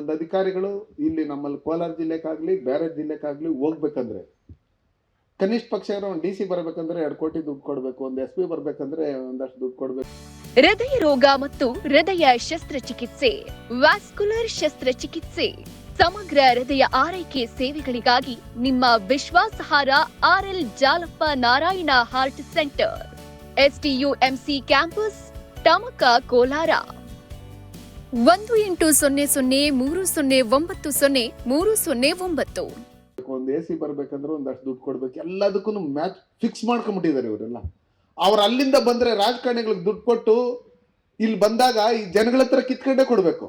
ಒಂದು ಅಧಿಕಾರಿಗಳು ಇಲ್ಲಿ ನಮ್ಮಲ್ಲಿ ಕೋಲಾರ ಜಿಲ್ಲೆಗಾಗ್ಲಿ ಬೇರೆ ಜಿಲ್ಲೆಗಾಗ್ಲಿ ಹೋಗ್ಬೇಕಂದ್ರೆ, ಕನಿಷ್ಠ ಪಕ್ಷ ಒಂದು ಡಿ ಸಿ ಬರಬೇಕಂದ್ರೆ ಎರಡು ಕೋಟಿ ದುಡ್ಡು ಕೊಡಬೇಕು, ಒಂದು ಎಸ್ ಪಿ ಬರ್ಬೇಕಂದ್ರೆ ಒಂದಷ್ಟು ದುಡ್ಡು ಕೊಡಬೇಕು. ಹೃದಯ ರೋಗ ಮತ್ತು ಹೃದಯ ಶಸ್ತ್ರಚಿಕಿತ್ಸೆ, ವ್ಯಾಸ್ಕುಲರ್ ಶಸ್ತ್ರಚಿಕಿತ್ಸೆ, ಸಮಗ್ರ ಹೃದಯ ಆರೈಕೆ ಸೇವೆಗಳಿಗಾಗಿ ನಿಮ್ಮ ವಿಶ್ವಾಸಹಾರ R L Jalappa Narayana heart centre STUMC campus Tamaka Kolar. ಒಂದು ಎಂಟು ಸೊನ್ನೆ ಸೊನ್ನೆ ಮೂರು ಸೊನ್ನೆ ಒಂಬತ್ತು ಸೊನ್ನೆ ಮೂರು ಸೊನ್ನೆ ಒಂಬತ್ತು. ಒಂದು ಎ ಸಿ ಬರ್ಬೇಕಂದ್ರೆ ಒಂದಷ್ಟು ದುಡ್ಡು ಕೊಡ್ಬೇಕು. ಎಲ್ಲದಕ್ಕೂ ಮ್ಯಾಚ್ ಫಿಕ್ಸ್ ಮಾಡ್ಕೊಂಬಿಟ್ಟಿದ್ದಾರೆ ಇವರೆಲ್ಲ. ಅವ್ರು ಅಲ್ಲಿಂದ ಬಂದ್ರೆ ರಾಜಕಾರಣಿಗಳಿಗೆ ದುಡ್ಡು ಕೊಟ್ಟು ಇಲ್ಲಿ ಬಂದಾಗ ಈ ಜನಗಳ ಹತ್ರ ಕಿತ್ಕೊಂಡೇ ಕೊಡಬೇಕು.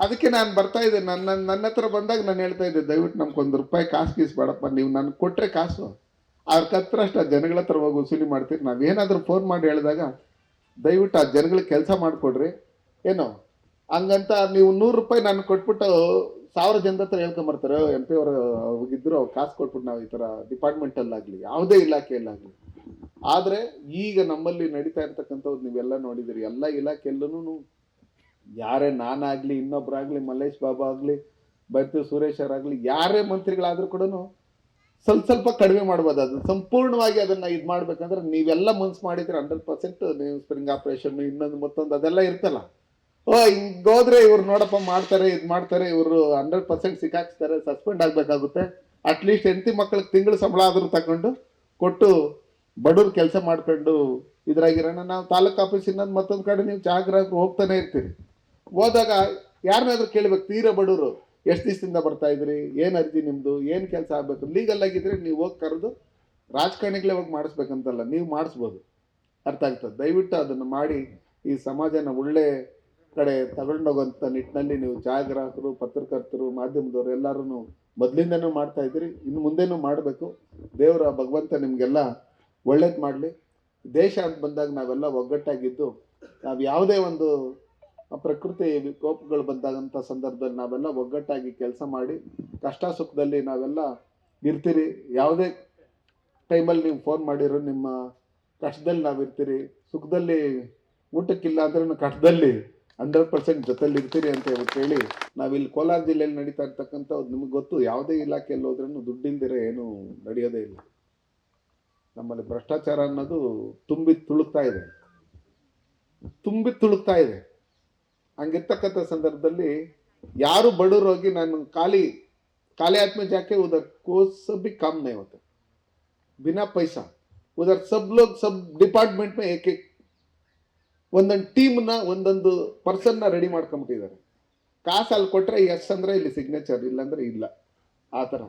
ಅದಕ್ಕೆ ನಾನು ಬರ್ತಾ ಇದ್ದೆ. ನನ್ನ ನನ್ನ ಹತ್ರ ಬಂದಾಗ ನಾನು ಹೇಳ್ತಾ ಇದ್ದೆ, ದಯವಿಟ್ಟು ನಮ್ಗೆ ಒಂದು ರೂಪಾಯಿ ಕಾಸು ಗೀಸ್ ಬೇಡಪ್ಪ. ನೀವು ನನ್ಗೆ ಕೊಟ್ಟರೆ ಕಾಸು. ಅವ್ರ ಹತ್ರ ಅಷ್ಟು ಆ ಜನಗಳ ಹತ್ರ ಹೋಗಿ ವಸೂಲಿ ಮಾಡ್ತೀರಿ. ನಾವೇನಾದ್ರೂ ಫೋನ್ ಮಾಡಿ ಹೇಳಿದಾಗ ದಯವಿಟ್ಟು ಆ ಜನಗಳಿಗೆ ಕೆಲಸ ಮಾಡಿಕೊಡ್ರಿ. ಏನೋ ಹಂಗಂತ ನೀವು ನೂರು ರೂಪಾಯಿ ನಾನು ಕೊಟ್ಬಿಟ್ಟು ಸಾವಿರ ಜನದ ಹತ್ರ ಹೇಳ್ಕೊಂಬರ್ತಾರೆ. ಎಂ ಪಿ ಅವರು ಇದ್ರು, ಅವ್ರು ಕಾಸು ಕೊಟ್ಬಿಟ್ಟು ನಾವು ಈ ಥರ ಡಿಪಾರ್ಟ್ಮೆಂಟಲ್ಲಾಗಲಿ ಯಾವುದೇ ಇಲಾಖೆಯಲ್ಲಾಗಲಿ ಆದರೆ ಈಗ ನಮ್ಮಲ್ಲಿ ನಡೀತಾ ಇರ್ತಕ್ಕಂಥದ್ದು ನೀವೆಲ್ಲ ನೋಡಿದಿರಿ, ಎಲ್ಲ ಇಲಾಖೆಯಲ್ಲೂ ಯಾರೇ ನಾನಾಗಲಿ ಇನ್ನೊಬ್ಬರಾಗಲಿ ಮಲ್ಲೇಶ್ ಬಾಬಾ ಆಗಲಿ ಬೈತು ಸುರೇಶ್ ಅವರಾಗಲಿ ಯಾರೇ ಮಂತ್ರಿಗಳಾದರೂ ಕೂಡ ಸ್ವಲ್ಪ ಸ್ವಲ್ಪ ಕಡಿಮೆ ಮಾಡ್ಬೋದು. ಅದು ಸಂಪೂರ್ಣವಾಗಿ ಅದನ್ನ ಇದು ಮಾಡ್ಬೇಕಂದ್ರೆ ನೀವೆಲ್ಲ ಮನ್ಸು ಮಾಡಿದ್ರೆ ಹಂಡ್ರೆಡ್ ಪರ್ಸೆಂಟ್ ನೀವು ಸ್ಪ್ರಿಂಗ್ ಆಪರೇಷನ್ ಇನ್ನೊಂದು ಮತ್ತೊಂದು ಅದೆಲ್ಲ ಇರ್ತಲ್ಲ. ಓ, ಹಿಂಗ್ ಹೋದ್ರೆ ಇವ್ರು ನೋಡಪ್ಪ ಮಾಡ್ತಾರೆ, ಇದು ಮಾಡ್ತಾರೆ, ಇವರು ಹಂಡ್ರೆಡ್ ಪರ್ಸೆಂಟ್ ಸಿಕ್ಕಾಕ್ಸ್ತಾರೆ ಸಸ್ಪೆಂಡ್ ಆಗಬೇಕಾಗುತ್ತೆ. ಅಟ್ಲೀಸ್ಟ್ ಹೆಂಡತಿ ಮಕ್ಕಳಿಗೆ ತಿಂಗಳು ಸಂಬಳ ಆದರೂ ತಗೊಂಡು ಕೊಟ್ಟು ಬಡವ್ರು ಕೆಲಸ ಮಾಡ್ಕೊಂಡು ಇದ್ರಾಗಿರೋಣ. ನಾವು ತಾಲೂಕು ಆಫೀಸ್ ಇನ್ನೊಂದು ಮತ್ತೊಂದು ಕಡೆ ನೀವು ಜಾಗ್ರಾಹಕರು ಹೋಗ್ತಾನೆ ಇರ್ತೀರಿ. ಹೋದಾಗ ಯಾರನ್ನಾದ್ರೂ ಕೇಳ್ಬೇಕು, ತೀರಾ ಬಡವರು, ಎಷ್ಟು ದಿವಸದಿಂದ ಬರ್ತಾ ಇದ್ರಿ, ಏನು ಅರ್ಜಿ ನಿಮ್ಮದು ಏನು ಕೆಲಸ ಆಗಬೇಕು? ಲೀಗಲ್ ಆಗಿದ್ರೆ ನೀವು ಹೋಗಿ ಕರೆದು ರಾಜಕಾರಣಿಗಳೇ ಹೋಗಿ ಮಾಡಿಸ್ಬೇಕಂತಲ್ಲ, ನೀವು ಮಾಡಿಸ್ಬೋದು. ಅರ್ಥ ಆಗ್ತದೆ. ದಯವಿಟ್ಟು ಅದನ್ನು ಮಾಡಿ, ಈ ಸಮಾಜನ ಒಳ್ಳೆ ಕಡೆ ತಗೊಂಡೋಗುವಂಥ ನಿಟ್ಟಿನಲ್ಲಿ ನೀವು ಛಾಯಾಗ್ರಾಹಕರು ಪತ್ರಕರ್ತರು, ಮಾಧ್ಯಮದವರು ಎಲ್ಲರೂ ಮೊದಲಿಂದನೂ ಮಾಡ್ತಾ ಇದ್ದೀರಿ. ಇನ್ನು ಮುಂದೆನೂ ಮಾಡಬೇಕು. ದೇವರ, ಭಗವಂತ ನಿಮಗೆಲ್ಲ ಒಳ್ಳೇದು ಮಾಡಲಿ. ದೇಶ ಅಂತ ಬಂದಾಗ ನಾವೆಲ್ಲ ಒಗ್ಗಟ್ಟಾಗಿದ್ದು, ನಾವು ಯಾವುದೇ ಒಂದು ಪ್ರಕೃತಿ ವಿಕೋಪಗಳು ಬಂದಾಗಂಥ ಸಂದರ್ಭದಲ್ಲಿ ನಾವೆಲ್ಲ ಒಗ್ಗಟ್ಟಾಗಿ ಕೆಲಸ ಮಾಡಿ, ಕಷ್ಟ ಸುಖದಲ್ಲಿ ನಾವೆಲ್ಲ ಇರ್ತೀರಿ. ಯಾವುದೇ ಟೈಮಲ್ಲಿ ನೀವು ಫೋನ್ ಮಾಡಿರೋ ನಿಮ್ಮ ಕಷ್ಟದಲ್ಲಿ ನಾವು ಇರ್ತೀರಿ ಸುಖದಲ್ಲಿ ಊಟಕ್ಕಿಲ್ಲ ಅಂದ್ರೆ ಕಷ್ಟದಲ್ಲಿ ಹಂಡ್ರೆಡ್ ಪರ್ಸೆಂಟ್ ಜೊತೆಲಿ ಇರ್ತೀರಿ ಅಂತ ಹೇಳಿ ಹೇಳಿ ನಾವಿಲ್ಲಿ ಕೋಲಾರ ಜಿಲ್ಲೆಯಲ್ಲಿ ನಡೀತಾ ಇರ್ತಕ್ಕಂಥ ನಿಮಗೆ ಗೊತ್ತು, ಯಾವುದೇ ಇಲಾಖೆಯಲ್ಲಿ ಹೋದ್ರೂ ದುಡ್ಡಿಂದಿರೇ ಏನು ನಡೆಯೋದೇ ಇಲ್ಲ. ನಮ್ಮಲ್ಲಿ ಭ್ರಷ್ಟಾಚಾರ ಅನ್ನೋದು ತುಂಬಿ ತುಳುಕ್ತಾ ಇದೆ. ತುಂಬಿ ತುಳುಕ್ತಾ ಇದೆ. ಹಂಗಿರ್ತಕ್ಕಂಥ ಸಂದರ್ಭದಲ್ಲಿ ಯಾರು ಬಡವರು ಹೋಗಿ ನಾನು ಖಾಲಿ ಖಾಲಿ ಆತ್ಮ ಜಾಕೆ ಉದರ್ ಕೋಸ ಬಿ ಕಾಮ್ನ ಇವತ್ತು. ಬಿನಾ ಪೈಸಾ. ಉದರ್ ಸಬ್ ಲೋಕ್ ಸಬ್ ಡಿಪಾರ್ಟ್ಮೆಂಟ್ ಮೇ ಒಂದೊಂದು ಟೀಮ್ನ ಒಂದೊಂದು ಪರ್ಸನ್ನ ರೆಡಿ ಮಾಡ್ಕೊಂಬಿಟ್ಟಿದ್ದಾರೆ. ಕಾಸು ಅಲ್ಲಿ ಕೊಟ್ಟರೆ ಎಸ್ ಅಂದರೆ ಇಲ್ಲಿ ಸಿಗ್ನೇಚರ್ ಇಲ್ಲಾಂದ್ರೆ ಇಲ್ಲ. ಆ ಥರ.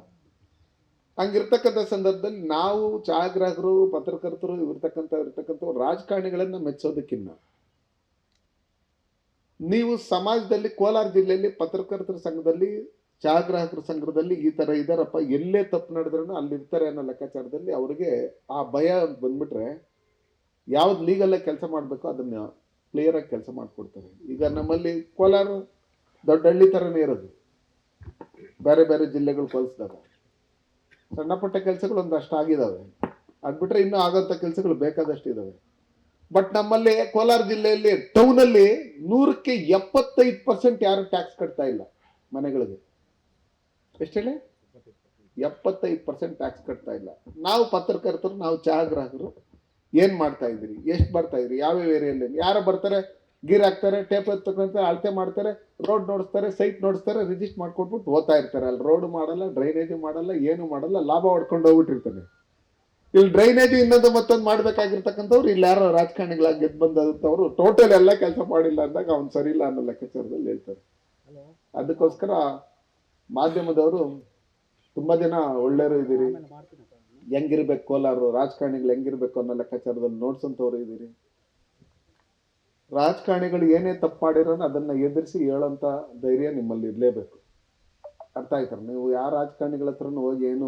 ಹಂಗಿರ್ತಕ್ಕಂಥ ಸಂದರ್ಭದಲ್ಲಿ ನಾವು ಛಾಯಾಗ್ರಾಹಕರು ಪತ್ರಕರ್ತರು ಇರ್ತಕ್ಕಂಥ ಇರ್ತಕ್ಕಂಥ ರಾಜಕಾರಣಿಗಳನ್ನ ಮೆಚ್ಚೋದಕ್ಕಿನ್ನ ನೀವು ಸಮಾಜದಲ್ಲಿ ಕೋಲಾರ ಜಿಲ್ಲೆಯಲ್ಲಿ ಪತ್ರಕರ್ತರ ಸಂಘದಲ್ಲಿ ಛಾಯಾಗ್ರಾಹಕರ ಸಂಘದಲ್ಲಿ ಈ ಥರ ಇದಾರಪ್ಪ, ಎಲ್ಲೇ ತಪ್ಪು ನಡೆದ್ರೂ ಅಲ್ಲಿ ಇರ್ತಾರೆ ಅನ್ನೋ ಲೆಕ್ಕಾಚಾರದಲ್ಲಿ ಅವ್ರಿಗೆ ಆ ಭಯ ಬಂದ್ಬಿಟ್ರೆ ಯಾವ್ದು ಲೀಗಲ್ಲೇ ಕೆಲಸ ಮಾಡಬೇಕು ಅದನ್ನ ಕ್ಲಿಯರಾಗಿ ಕೆಲಸ ಮಾಡಿಕೊಡ್ತಾರೆ. ಈಗ ನಮ್ಮಲ್ಲಿ ಕೋಲಾರ ದೊಡ್ಡ ಹಳ್ಳಿ ಥರನೇ ಇರೋದು. ಬೇರೆ ಬೇರೆ ಜಿಲ್ಲೆಗಳು ಹೋಲಿಸಿದಾಗ ಸಣ್ಣ ಪುಟ್ಟ ಕೆಲಸಗಳು ಒಂದಷ್ಟು ಆಗಿದ್ದಾವೆ ಅದ್ಬಿಟ್ರೆ ಇನ್ನೂ ಆಗೋಂಥ ಕೆಲಸಗಳು ಬೇಕಾದಷ್ಟು ಇದ್ದಾವೆ ಬಟ್ ನಮ್ಮಲ್ಲಿ ಕೋಲಾರ ಜಿಲ್ಲೆಯಲ್ಲಿ, ಟೌನಲ್ಲಿ ನೂರಕ್ಕೆ ಎಪ್ಪತ್ತೈದು ಪರ್ಸೆಂಟ್ ಯಾರು ಟ್ಯಾಕ್ಸ್ ಕಟ್ತಾ ಇಲ್ಲ ಮನೆಗಳಿಗೆ. ಎಷ್ಟು ಹೇಳಿ? ಎಪ್ಪತ್ತೈದು ಪರ್ಸೆಂಟ್ ಟ್ಯಾಕ್ಸ್ ಕಟ್ತಾ ಇಲ್ಲ. ನಾವು ಪತ್ರಕರ್ತರು, ನಾವು ಛಾಯಾಗ್ರಾಹಕರು. ಏನ್ ಮಾಡ್ತಾ ಇದ್ರಿ? ಎಷ್ಟು ಬರ್ತಾ ಇದ್ರಿ? ಯಾವ್ಯಾವ ಏರಿಯಲ್ಲಿ ಯಾರು ಬರ್ತಾರೆ ಗೀರ್ ಹಾಕ್ತಾರೆ ಟೇಪ್ ಎತ್ತಕ್ಕಂತ ಅಳತೆ ಮಾಡ್ತಾರೆ ರೋಡ್ ನೋಡಿಸ್ತಾರೆ ಸೈಟ್ ನೋಡಿಸ್ತಾರೆ ರಿಜಿಸ್ಟ್ ಮಾಡ್ಕೊಟ್ಬಿಟ್ಟು ಓದ್ತಾ ಇರ್ತಾರೆ. ಅಲ್ಲಿ ರೋಡ್ ಮಾಡಲ್ಲ ಡ್ರೈನೇಜ್ ಮಾಡಲ್ಲ ಏನು ಮಾಡಲ್ಲ ಲಾಭ ಹೊಡ್ಕೊಂಡು ಹೋಗ್ಬಿಟ್ಟಿರ್ತಾನೆ ಇಲ್ಲಿ ಡ್ರೈನೇಜ್ ಇನ್ನೊಂದು ಮತ್ತೊಂದು ಮಾಡ್ಬೇಕಾಗಿರ್ತಕ್ಕಂಥವ್ರು ಇಲ್ಲಿ ಯಾರೋ ರಾಜಕಾರಣಿಗಳಾಗಿ ಗೆದ್ದು ಬಂದಂಥವ್ರು ಟೋಟಲ್ ಎಲ್ಲ ಕೆಲಸ ಮಾಡಿಲ್ಲ ಅಂದಾಗ ಅವ್ನು ಸರಿ ಇಲ್ಲ ಅನ್ನೋ ಲೆಕ್ಕಾಚಾರದಲ್ಲಿ ಹೇಳ್ತಾರೆ. ಅದಕ್ಕೋಸ್ಕರ ಮಾಧ್ಯಮದವರು ತುಂಬಾ ಜನ ಒಳ್ಳೆಯವರು ಇದ್ದೀರಿ. ಹೆಂಗಿರ್ಬೇಕು ಕೋಲಾರ ರಾಜಕಾರಣಿಗಳು ಹೆಂಗಿರ್ಬೇಕು ಅನ್ನೋ ಲೆಕ್ಕಾಚಾರದಲ್ಲಿ ನೋಡ್ಸಂತವ್ರು ಇದ್ದೀರಿ ರಾಜಕಾರಣಿಗಳು ಏನೇ ತಪ್ಪು ಮಾಡಿರೋನು ಅದನ್ನ ಎದುರಿಸಿ ಹೇಳೋಂಥ ಧೈರ್ಯ ನಿಮ್ಮಲ್ಲಿ ಇರಲೇಬೇಕು. ಅರ್ಥ ಆಯ್ತಾರೆ ನೀವು ಯಾವ ರಾಜಕಾರಣಿಗಳ ಹತ್ರನೂ ಹೋಗಿ ಏನು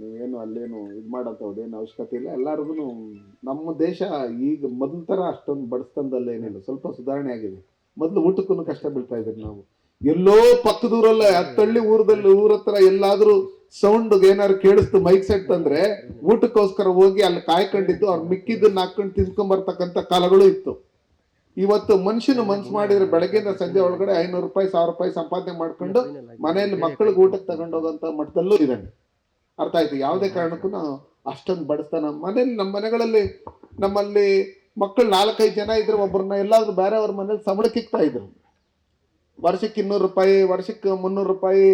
ನೀವೇನು ಅಲ್ಲೇನು ಇದು ಮಾಡೋಂಥದ್ದು ಏನು ಅವಶ್ಯಕತೆ ಇಲ್ಲ. ಎಲ್ಲರಿಗೂ ನಮ್ಮ ದೇಶ ಈಗ ಮೊದಲ ಥರ ಅಷ್ಟೊಂದು ಬಡಸ್ತನದಲ್ಲಿ ಏನಿಲ್ಲ. ಸ್ವಲ್ಪ ಸುಧಾರಣೆ ಆಗಿದೆ. ಮೊದಲು ಊಟಕ್ಕೂ ಕಷ್ಟ ಬೀಳ್ತಾ ಇದ್ದೀವಿ ನಾವು. ಎಲ್ಲೋ ಪಕ್ಕದೂರಲ್ಲ, ಹತ್ತಳ್ಳಿ ಊರದಲ್ಲಿ ಊರ ಹತ್ರ ಎಲ್ಲಾದ್ರೂ ಸೌಂಡ್ ಏನಾದ್ರು ಕೇಳಿಸ್ತು ಮೈಕ್ ಸೆಟ್ ಅಂದ್ರೆ ಊಟಕ್ಕೋಸ್ಕರ ಹೋಗಿ ಅಲ್ಲಿ ಕಾಯ್ಕೊಂಡಿದ್ದು, ಅವ್ರು ಮಿಕ್ಕಿದ್ದನ್ನ ಹಾಕೊಂಡು ತಿನ್ಕೊಂಡ್ ಬರ್ತಕ್ಕಂಥ ಕಾಲಗಳು ಇತ್ತು. ಇವತ್ತು ಮನುಷ್ಯನು ಮನ್ಸು ಮಾಡಿದ್ರೆ ಬೆಳಗ್ಗೆಯಿಂದ ಸಂಜೆ ಒಳಗಡೆ ಐನೂರು ರೂಪಾಯಿ, ಸಾವಿರ ರೂಪಾಯಿ ಸಂಪಾದನೆ ಮಾಡ್ಕೊಂಡು ಮನೆಯಲ್ಲಿ ಮಕ್ಕಳಿಗೆ ಊಟಕ್ಕೆ ತಗೊಂಡೋಗಂತ ಮಟ್ಟದಲ್ಲೂ ಇದ್ದಾನೆ. ಅರ್ಥ ಆಯ್ತು? ಯಾವುದೇ ಕಾರಣಕ್ಕೂ ಅಷ್ಟೊಂದು ಬಡಿಸ್ತಾನ ಮನೇಲಿ ನಮ್ಮ ಮನೆಗಳಲ್ಲಿ, ನಮ್ಮಲ್ಲಿ ಮಕ್ಕಳು ನಾಲ್ಕೈದು ಜನ ಇದ್ರೆ ಒಬ್ಬರನ್ನ ಎಲ್ಲಾದ್ರೂ ಬೇರೆಯವ್ರ ಮನೇಲಿ ಸಂಬಳಕ್ಕಿಕ್ತಾ ಇದ್ರು. ವರ್ಷಕ್ಕೆ ಇನ್ನೂರು ರೂಪಾಯಿ, ವರ್ಷಕ್ಕೆ ಮುನ್ನೂರು ರೂಪಾಯಿ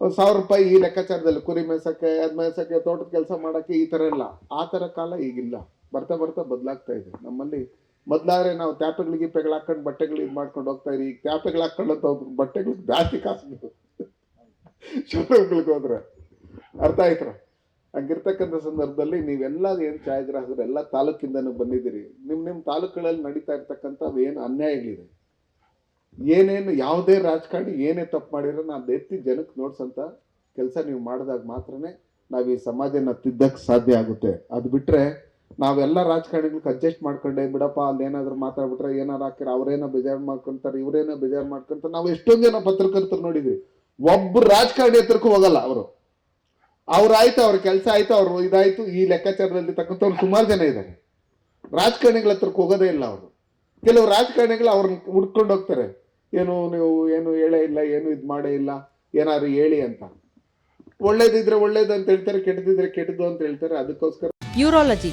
ಸಾವಿರ ರೂಪಾಯಿ ಈ ಲೆಕ್ಕಾಚಾರದಲ್ಲಿ ಕುರಿ ಮೇಸಕ್ಕೆ ಅದ್ ಮೇಸಕ್ಕೆ ತೋಟದ ಕೆಲಸ ಮಾಡೋಕ್ಕೆ ಈ ತರ ಇಲ್ಲ. ಆ ಥರ ಕಾಲ ಈಗಿಲ್ಲ. ಬರ್ತಾ ಬರ್ತಾ ಬದಲಾಗ್ತಾ ಇದೆ. ನಮ್ಮಲ್ಲಿ ಮೊದ್ಲಾದ್ರೆ ನಾವು ತ್ಯಾಪೆಗಳು ಗೀಪೆಗಳು ಹಾಕೊಂಡು ಬಟ್ಟೆಗಳು ಇದು ಮಾಡ್ಕೊಂಡು ಹೋಗ್ತಾ ಇರಿ ಈಗ ತ್ಯಾಪೆಗಳು ಹಾಕೊಂಡು ಬಟ್ಟೆಗಳು ಜಾಸ್ತಿ ಕಾಸು ಶೋರೂಮ್ಗಳಿಗೆ ಹೋದ್ರೆ. ಅರ್ಥ ಆಯ್ತರ ಹಂಗಿರ್ತಕ್ಕಂಥ ಸಂದರ್ಭದಲ್ಲಿ ನೀವೆಲ್ಲ ಏನು ಛಾಯಾಗ್ರಾಹಕರು ಎಲ್ಲ ತಾಲೂಕಿಂದನೂ ಬಂದಿದ್ದೀರಿ. ನಿಮ್ಮ ನಿಮ್ಮ ತಾಲೂಕುಗಳಲ್ಲಿ ನಡೀತಾ ಇರ್ತಕ್ಕಂಥ ಏನು ಅನ್ಯಾಯಗಳಿದೆ? ಏನೇನು ಯಾವುದೇ ರಾಜಕಾರಣಿ ಏನೇ ತಪ್ಪು ಮಾಡಿರೋ ನಾನು ಎತ್ತಿ ಜನಕ್ಕೆ ನೋಡ್ಸಂತ ಕೆಲಸ ನೀವು ಮಾಡಿದಾಗ ಮಾತ್ರನೇ ನಾವು ಈ ಸಮಾಜನ ತಿದ್ದಕ್ಕೆ ಸಾಧ್ಯ ಆಗುತ್ತೆ. ಅದು ಬಿಟ್ಟರೆ ನಾವೆಲ್ಲ ರಾಜಕಾರಣಿಗಳಿಗೆ ಅಡ್ಜಸ್ಟ್ ಮಾಡ್ಕೊಂಡೆ, ಬಿಡಪ್ಪ ಅಲ್ಲಿ ಏನಾದ್ರು ಮಾತಾಡ್ಬಿಟ್ರೆ ಏನಾರು ಹಾಕಿರ ಅವರೇನೋ ಬೇಜಾರು ಮಾಡ್ಕೊಂತಾರೆ, ಇವರೇನೋ ಬೇಜಾರು ಮಾಡ್ಕೊಂತಾರೆ. ನಾವು ಎಷ್ಟೊಂದು ಜನ ಪತ್ರಕರ್ತರು ನೋಡಿದ್ವಿ. ಒಬ್ಬರು ರಾಜಕಾರಣಿ ಹತ್ರಕ್ಕೂ ಹೋಗಲ್ಲ ಅವರು. ಅವ್ರಾಯ್ತು ಅವ್ರ ಕೆಲಸ ಆಯ್ತು, ಅವ್ರು ಇದಾಯ್ತು, ಈ ಲೆಕ್ಕಾಚಾರದಲ್ಲಿ ತಕ್ಕಂಥವ್ರು ಸುಮಾರು ಜನ ಇದ್ದಾರೆ ರಾಜಕಾರಣಿಗಳ ಹತ್ರಕ್ಕೆ ಹೋಗೋದೇ ಇಲ್ಲ ಅವರು. ಕೆಲವು ರಾಜಕಾರಣಿಗಳು ಅವ್ರನ್ನ ಹುಡ್ಕೊಂಡು ಹೋಗ್ತಾರೆ. ಏನು ನೀವು ಏನು ಹೇಳೇ ಇಲ್ಲ, ಏನು ಇದು ಮಾಡೇ ಇಲ್ಲ, ಏನಾದ್ರು ಹೇಳಿ ಅಂತ. ಒಳ್ಳೇದಿದ್ರೆ ಒಳ್ಳೇದು ಅಂತ ಹೇಳ್ತಾರೆ, ಕೆಟ್ಟದಿದ್ರೆ ಕೆಟ್ಟದ್ದು ಅಂತ ಹೇಳ್ತಾರೆ, ಅದಕ್ಕೋಸ್ಕರ. ಯೂರಾಲಜಿ